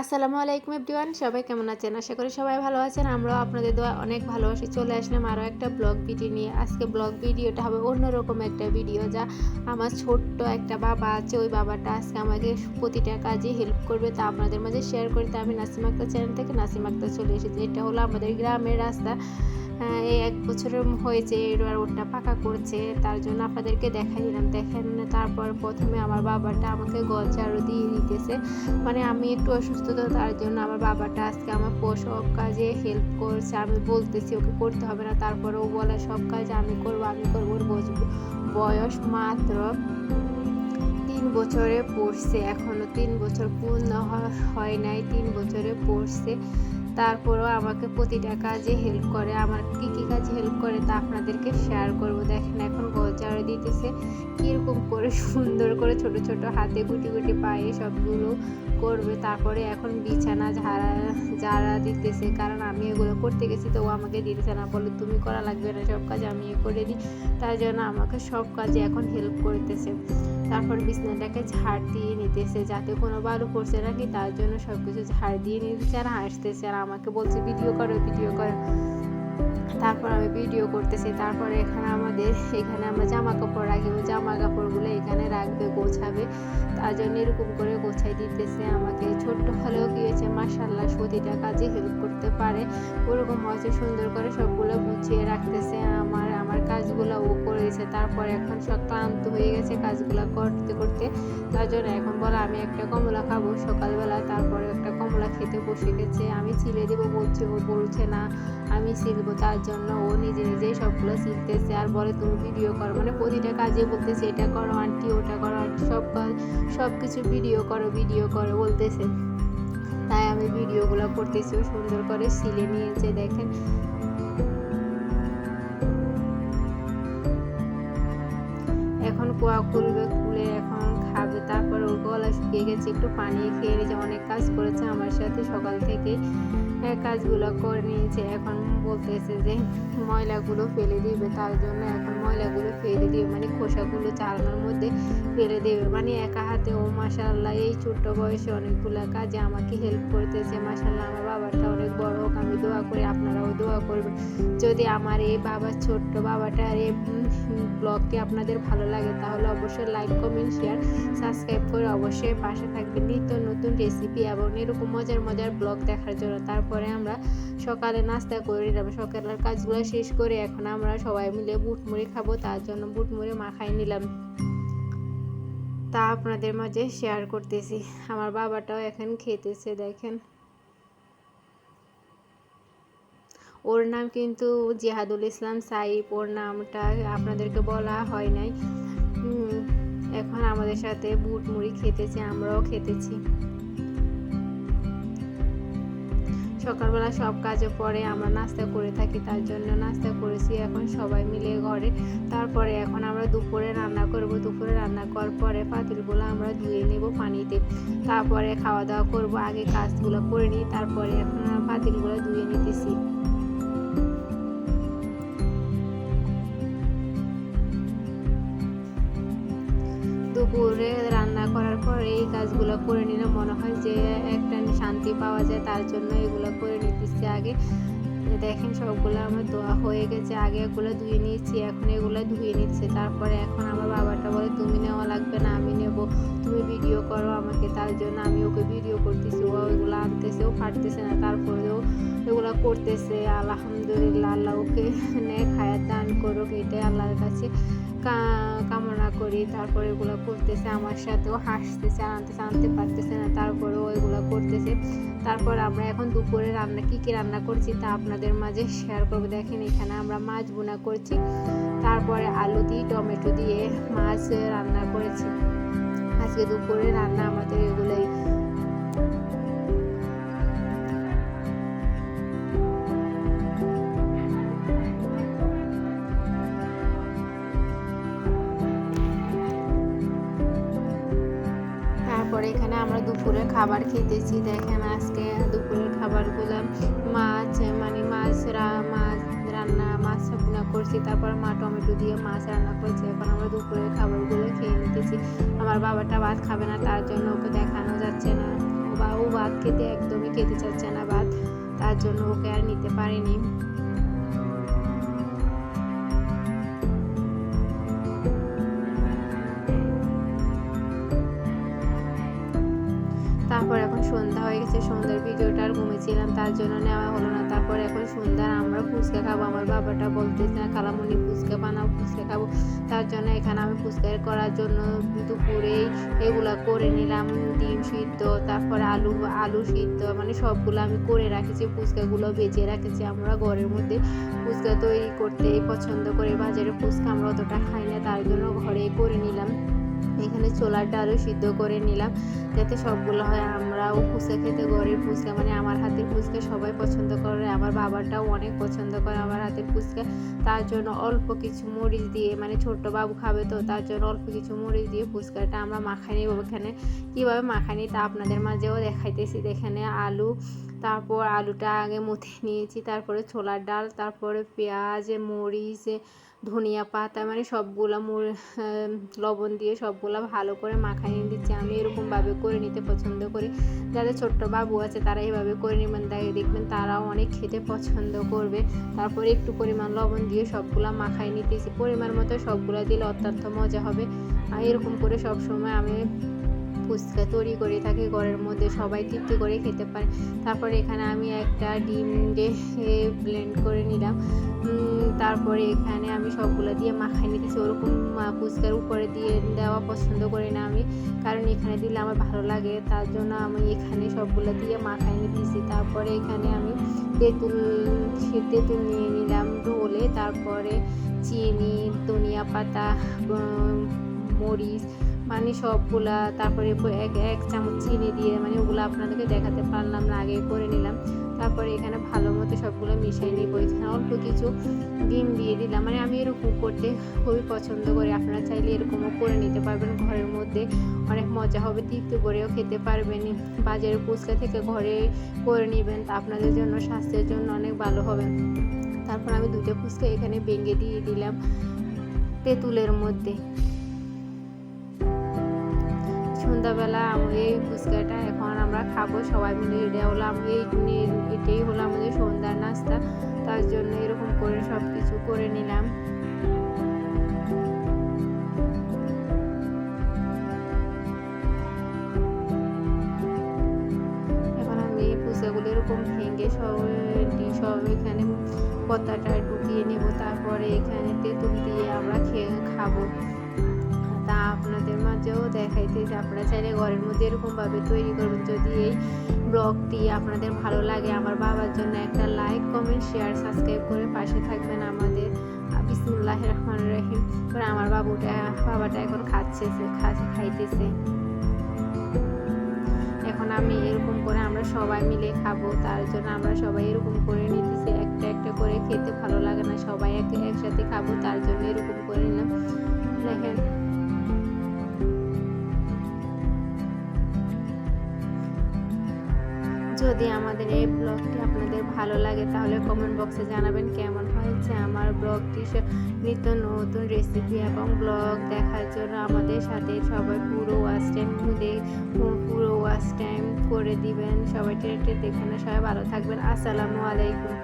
আসসালামু আলাইকুম এভরিওয়ান, সবাই কেমন আছেন? আশা করি সবাই ভালো আছেন। আমরাও আপনাদের দোয়া অনেক ভালোবাসি চলে আসলাম আরও একটা ব্লগ ভিডিও নিয়ে। আজকে ব্লগ ভিডিওটা হবে অন্যরকম একটা ভিডিও যা আমার ছোট্ট একটা বাবা আছে, ওই বাবাটা আজকে আমাকে প্রতিটা কাজে হেল্প করবে। তা আপনাদের মাঝে শেয়ার করতে আমি নাসিম আক্তার চ্যানেল থেকে নাসিম আক্তার চলে এসেছি। এটা হলো আমাদের গ্রামের রাস্তা। এই এক বছরের হয়েছে এবার ওটা পাকা করছে। তার জন্য আপনাদেরকে দেখাই দিলাম। দেখেন, তারপর প্রথমে আমার বাবাটা আমাকে গল ঝাড়ু দিয়ে দিতেছে। মানে আমি একটু অসুস্থ তো তার জন্য আমার বাবাটা আজকে আমার সব কাজে হেল্প করছে। আমি বলতেছি ওকে করতে হবে না। তারপরে ও বলে, সব কাজ আমি করব আমি করব। ওর বয়স মাত্র তিন বছরে পড়ছে। এখনও তিন বছর পূর্ণ হয় নাই, তিন বছরে পড়ছে। তারপরেও আমাকে প্রতিটা কাজে হেল্প করে, আমার কি কি কাজে হেল্প করে তা আপনাদেরকে শেয়ার করব। দেখেন এখন গজারে দিতেছে, কীরকম করে সুন্দর করে ছোট ছোট হাতে গুটি গুটি পায়ে সবগুলো করবে, তারপরে এখন বিছানা ঝাড়া ঝাড়া দিতেছে। কারণ আমি এগুলো করতে গেছি তো ও আমাকে দিতেছে না। বলে, তুমি করা লাগবে না, সব কাজ আমি করে দিই। তার জন্য আমাকে সব কাজে এখন হেল্প করতেছে। তারপর বিছানাটাকে ঝাড় দিয়ে নিতেছে যাতে কোনো বালু পড়ছে নাকি তার জন্য সব কিছু ঝাড় দিয়ে নিতেছে আর হাসতেছে আর আমাকে বলছে, ভিডিও করো ভিডিও করো। তারপর আমি ভিডিও করতেছি, তারপরে এখানে আমাদের, এখানে আমরা জামা কাপড় রাখি, ওই জামা কাপড়গুলো এখানে রাখবে, গোছাবে। তার জন্য এরকম করে গোছাই দিতেছে আমাকে। ছোট্ট হলেও কি হয়েছে মাসাল্লাহ প্রতিটা কাজে হেল্প করতে পারে। ওরকম হয়েছে, সুন্দর করে সবগুলো গুছিয়ে রাখতেছে। আমার কাজগুলো ও করেছে। তারপর এখন সব ক্লান্ত হয়ে গেছে কাজগুলো করতে করতে। তার জন্য এখন বলে আমি একটা কমলা খাব সকালবেলা তারপরে একটা কমলা খেতে বসে গেছে। আমি ছিলে দিব, বলছে ও বলছে না, আমি সিলবো তার জন্য ও নিজে নিজেই সবগুলো সিলতেছে আর বলে, তুমি ভিডিও করো। মানে প্রতিটা কাজে বলতেছে, এটা করো আন্টি, ওটা করো আন্টি। সব কাজ সব কিছু ভিডিও করো ভিডিও করো বলতেছে। তাই আমি ভিডিওগুলো করতেছি। সুন্দর করে সিলে নিয়েছে, দেখেন। এখন করবে, খুলে এখন খাবে। তারপরে ওর গলা শুকিয়ে গেছে, একটু পানি খেয়ে নিয়েছে। অনেক কাজ করেছে আমার সাথে। সকাল থেকে কাজগুলো করে নিয়েছে। এখন বলতেছে যে ময়লাগুলো ফেলে দিবে। তার জন্য এখন ময়লাগুলো ফেলে দিবে মানে খোসাগুলো চালানোর মধ্যে ফেলে দেবে। মানে একা হাতে, ও মাসাল্লাহ এই ছোট্ট বয়সে অনেকগুলো কাজে আমাকে হেল্প করতেছে মাসাল্লাহ আমার বাবাটা অনেক বড় হোক, আমি দোয়া করি, আপনারাও দোয়া করবেন। যদি আমার এই বাবার ছোট্ট বাবাটার এই ব্লগটি আপনাদের ভালো লাগে, তাহলে অবশ্যই লাইক কমেন্ট শেয়ার সাবস্ক্রাইব করে অবশ্যই পাশে থাকবেন। নিত্য নতুন রেসিপি এবং এরকম মজার মজার ব্লগ দেখার জন্য। তারপরে আমরা সকালে নাস্তা করে নিলাম। সকালের কাজগুলো শেষ করে এখন আমরা সবাই মিলে বুট মুড়ি খাব, তার জন্য বুট মুড়ি মাখাই নিলাম। তা আপনাদের মাঝে শেয়ার করতেছি। আমার বাবাটাও এখন খেতেছে, দেখেন। ওর নাম কিন্তু জিহাদুল ইসলাম সাইফ ওর নামটা আপনাদেরকে বলা হয় নাই। এখন আমাদের সাথে বুট মুড়ি খেতেছে, আমরাও খেতেছি। সকালবেলা সব কাজে পরে আমরা নাস্তা করে থাকি, তার জন্য নাস্তা করেছি এখন সবাই মিলে ঘরে। তারপরে এখন আমরা দুপুরে রান্না করব। দুপুরে রান্না করার পরে পাতিলগুলো আমরা ধুয়ে নেব পানিতে। তারপরে খাওয়া দাওয়া করব, আগে কাজগুলো করে নিই, তারপরে এখন পাতিলগুলো ধুয়ে নিতেছি। দুপুরে রান্না করার পর এই কাজগুলো করে নিলে মনে হয় যে একটা শান্তি পাওয়া যায় তার জন্য এগুলো করে নিতেছি আগে। দেখেন সবগুলো আমার ধোয়া হয়ে গেছে, আগে এগুলো ধুয়ে নিয়েছি, এখন এগুলো ধুয়ে নিচ্ছে। তারপরে এখন আমার বাবাটা বলে, তুমি নেওয়া লাগবে না, আমি নেব। তুমি ভিডিও করো আমাকে, তার জন্য আমি ওকে ভিডিও করতেছি। ও ওগুলো আনতেছে, ও ফাটতেছে না। তারপরেও এগুলো করতেছে। আলহামদুলিল্লাহ, আল্লাহ ওকে নেক হায়াত দান করুক, এটাই আল্লাহর কাছে কামনা করি। তারপরে এগুলো করতেছে, আমার সাথেও হাসতেছে, আনতেছে, আনতে পারতেছে না। তারপরেও এগুলো করতেছে। তারপর আমরা এখন দুপুরে রান্না, কি কি রান্না করছি তা আপনাদের মাঝে শেয়ার করব। দেখেন এখানে আমরা মাছ বোনা করছি। তারপরে আলু দিয়ে, টমেটো দিয়ে মাছ রান্না করেছি। আজকে দুপুরে রান্না আমাদের এগুলোই। তারপরে এখানে আমরা দুপুরে খাবার খেতেছি। দেখেন আজকে দুপুরের খাবারগুলো মাছ মানে মাছ মাছ রান্না মাছ রান্না করছি, তারপর মা টমেটো দিয়ে মাছ রান্না করছে। এখন আমরা দুপুরের খাবারগুলো খেয়ে নিতেছি। আমার বাবাটা ভাত খাবে না, তার জন্য ওকে দেখানো যাচ্ছে না। বা ও ভাত খেতে একদমই খেতে চাচ্ছে না ভাত, তার জন্য ওকে আর নিতে পারিনি। তারপর এখন সন্ধ্যা হয়ে গেছে, সন্ধ্যার ভিডিওটা আর ঘুমিয়েছিলাম, তার জন্য নেওয়া হলো না। তারপর এখন সন্ধ্যার আমরা ফুচকা খাব, আমার বাবাটা বলতেছে না, কালামুনি ফুচকা বানাও, ফুচকা খাব। তার জন্য এখানে আমি ফুচকা করার জন্য দুপুরেই এগুলা করে নিলাম, ডিম সিদ্ধ, তারপর আলু আলু সিদ্ধ মানে সবগুলো আমি করে রাখেছি, ফুচকাগুলো বেজে রাখেছি। আমরা ঘরের মধ্যে ফুচকা তৈরি করতে পছন্দ করে, বাজারে ফুচকা আমরা অতটা খাই না, তার জন্য ঘরে করে নিলাম। এখানে ছোলার আরও সিদ্ধ করে নিলাম যাতে সবগুলো হয় আমরাও ফুচকা খেতে, ঘরের ফুচকা মানে আমার হাতের ফুচকা সবাই পছন্দ করে, আমার বাবাটাও অনেক পছন্দ করে আমার হাতের ফুচকা। তার জন্য অল্প কিছু মরিচ দিয়ে মানে ছোট্ট বাবু খাবে তো, তার জন্য অল্প কিছু মরিচ দিয়ে ফুচকাটা আমরা মাখাই নিব এখানে কীভাবে মাখাই মাখানি তা আপনাদের মাঝেও দেখাইতেছি। এখানে আলু, তারপর আলুটা আগে মুথে নিয়েছি, তারপরে ছোলার ডাল, তারপরে পেঁয়াজ, মরিচ, ধনিয়া পাতা মানে সবগুলা লবণ দিয়ে সবগুলা ভালো করে মাখাইয়ে দিচ্ছি। আমি এরকমভাবে করে নিতে পছন্দ করি। যাদের ছোট্ট বাবু আছে, তারা এইভাবে করে নেবেন। তাই দেখবেন তারাও অনেক খেতে পছন্দ করবে। তারপরে একটু পরিমাণ লবণ দিয়ে সবগুলা মাখাই নিতেছি। পরিমাণ মতো সবগুলো দিলে অত্যন্ত মজা হবে। আর এরকম করে সব সময় আমি ফুচকা তৈরি করে থাকি, ঘরের মধ্যে সবাই তৃপ্তি করে খেতে পারে। তারপরে এখানে আমি একটা ডিম দিয়ে ব্লেন্ড করে নিলাম। তারপরে এখানে আমি সবগুলো দিয়ে মাখাই নিতেছি। ওরকম ফুচকার উপরে দিয়ে দেওয়া পছন্দ করি না আমি। কারণ এখানে দিলে আমার ভালো লাগে। তার জন্য আমি এখানে সবগুলো দিয়ে মাখাই নিতেছি। তারপরে এখানে আমি তেঁতুল তেঁতুল নিয়ে নিলাম ঢোলে তারপরে চিনি, ধনিয়া পাতা মরিচ মানে সবগুলা। তারপরে এক এক চামচ চিনি দিয়ে মানে ওগুলো আপনাদেরকে দেখাতে পারলাম না, আগে করে নিলাম। তারপরে এখানে ভালো মতো সবগুলো মিশিয়ে নিব এখানে অল্প কিছু ডিম দিয়ে দিলাম। মানে আমি এরকম করতে খুবই পছন্দ করি। আপনারা চাইলে এরকমও করে নিতে পারবেন ঘরের মধ্যে। অনেক মজা হবে, তৃপ্তি করেও খেতে পারবেন বাজারের ফুচকা থেকে ঘরে করে নেবেন, তা আপনাদের জন্য স্বাস্থ্যের জন্য অনেক ভালো হবে। তারপর আমি দুটো ফুচকা এখানে ভেঙে দিয়ে দিলাম তেঁতুলের মধ্যে। সন্ধ্যাবেলা এই ফুচকাটা এখন আমরা খাব। সবাই মিলে এটা হলো আমি এটাই হলো আমাদের সন্ধ্যার নাস্তা। তার জন্য এরকম করে সব কিছু করে নিলাম। এখন আমি এই ফুচকাগুলো এরকম ভেঙে সব সব এখানে পতাটা ঢুকিয়ে নেব। তারপরে এখানে তেঁতুল দিয়ে আমরা খেয়ে, খাব। আপনাদের মাঝেও দেখাইতে যে আপনারা চাইলে ঘরের মধ্যে এরকমভাবে তৈরি করবেন যদি এই ব্লগটি আপনাদের ভালো লাগে, আমার বাবার জন্য একটা লাইক কমেন্ট শেয়ার সাবস্ক্রাইব করে পাশে থাকবেন আমাদের। বিসমুল্লাহ রহমান রহিম। করে আমার বাবুটা, বাবাটা এখন খাচ্ছে খাইতেছে এখন আমি এরকম করে আমরা সবাই মিলে খাব। তার জন্য আমরা সবাই এরকম করে নিতেছি। একটা একটা করে খেতে ভালো লাগে না। সবাই একসাথে খাব, তার জন্য এরকম করে নিলাম দেখেন যদি আমাদের এই ব্লগটি আপনাদের ভালো লাগে, তাহলে কমেন্ট বক্সে জানাবেন কেমন হয়েছে আমার ব্লগটি। নিত্য নতুন রেসিপি এবং ব্লগ দেখার জন্য আমাদের সাথে সবাই পুরো ওয়াচ টাইম পুরো ওয়াচ টাইম করে দিবেন। সবাই টেটে দেখবেন সবাই ভালো থাকবেন। আসসালামু আলাইকুম।